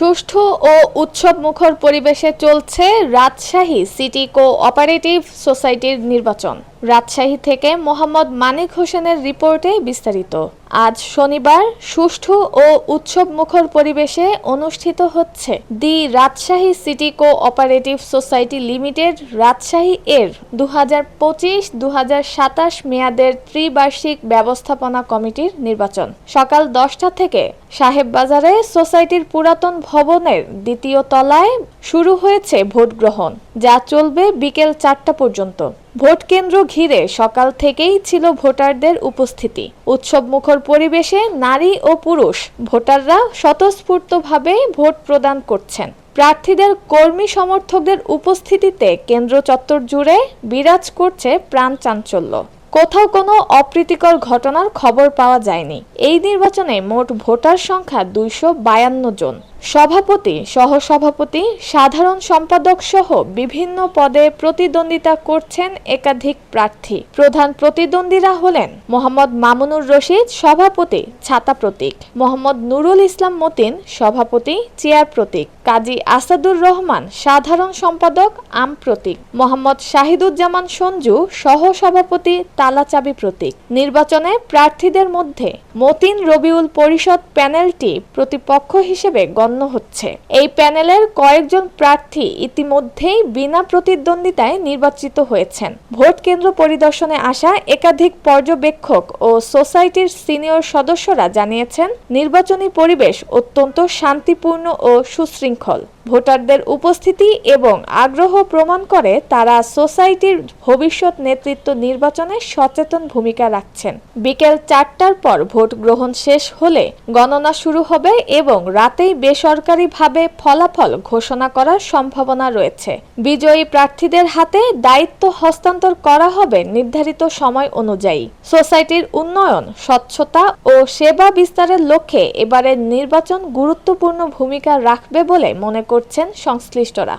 সুষ্ঠু ও উৎসব মুখর পরিবেশে চলছে রাজশাহী সিটি কো অপারেটিভ সোসাইটির নির্বাচন। রাজশাহী থেকে মোহাম্মদ মানিক হোসেনের রিপোর্টে বিস্তারিত। আজ শনিবার সুষ্ঠু ও উৎসব মুখর পরিবেশে অনুষ্ঠিত হচ্ছে the Rajshahi city cooperative society limited Rajshahi এর দু হাজার পঁচিশ দু হাজার সাতাশ মেয়াদের ত্রিবার্ষিক ব্যবস্থাপনা কমিটির নির্বাচন। সকাল দশটা থেকে সাহেববাজারে সোসাইটির পুরাতন ভবনের দ্বিতীয় তলায় শুরু হয়েছে ভোট গ্রহণ যা চলবে বিকেল চারটা পর্যন্ত। ভোট কেন্দ্র ঘিরে সকাল থেকেই ছিল ভোটারদের উপস্থিতি। উৎসব মুখর পরিবেশে নারী ও পুরুষ ভোটাররা স্বতঃস্ফূর্তভাবে ভোট প্রদান করছেন। প্রার্থীদের কর্মী সমর্থকদের উপস্থিতিতে কেন্দ্র চত্বর জুড়ে বিরাজ করছে প্রাণ চাঞ্চল্য। কোথাও কোনো অপ্রীতিকর ঘটনার খবর পাওয়া যায়নি। এই নির্বাচনে মোট ভোটার সংখ্যা দুইশো বায়ান্ন জন। সভাপতি, সহসভাপতি, সাধারণ সম্পাদক সহ বিভিন্ন পদে প্রতিদ্বন্দ্বিতা করছেন একাধিক প্রার্থী। প্রধান প্রতিদ্বন্দ্বীরা হলেন মোহাম্মদ মামুনুর রশিদ, সভাপতি, ছাতা প্রতীক, মোহাম্মদ নুরুল ইসলাম মতিন, সভাপতি, চেয়ার প্রতীক, কাজী আসাদুর রহমান, সাধারণ সম্পাদক, আম প্রতীক, মোহাম্মদ শাহিদুজ্জামান সঞ্জু সহ সভাপতি তালাচাবি প্রতীক। নির্বাচনে প্রার্থীদের মধ্যে মতিন রবিউল পরিষদ প্যানেলটি প্রতিপক্ষ হিসেবে গণ্য হচ্ছে। এই প্যানেলের কয়েকজন প্রার্থী ইতিমধ্যেই বিনা প্রতিদ্বন্দ্বিতায় নির্বাচিত হয়েছেন। ভোট কেন্দ্র পরিদর্শনে আসা একাধিক পর্যবেক্ষক ও সোসাইটির সিনিয়র সদস্যরা জানিয়েছেন, নির্বাচনী পরিবেশ অত্যন্ত শান্তিপূর্ণ ও সুশৃঙ্খল। ভোটারদের উপস্থিতি এবং আগ্রহ প্রমাণ করে তারা সোসাইটির ভবিষ্যৎ নেতৃত্ব নির্বাচনে সচেতন ভূমিকা রাখছেন। বিকেল চারটার পর ভোট গ্রহণ শেষ হলে গণনা শুরু হবে এবং রাতেই বেসরকারিভাবে ফলাফল ঘোষণা করার সম্ভাবনা রয়েছে। বিজয়ী প্রার্থীদের হাতে দায়িত্ব হস্তান্তর করা হবে নির্ধারিত সময় অনুযায়ী। সোসাইটির উন্নয়ন, স্বচ্ছতা ও সেবা বিস্তারের লক্ষ্যে এবারের নির্বাচন গুরুত্বপূর্ণ ভূমিকা রাখবে বলে মনে করছেন সংশ্লিষ্টরা।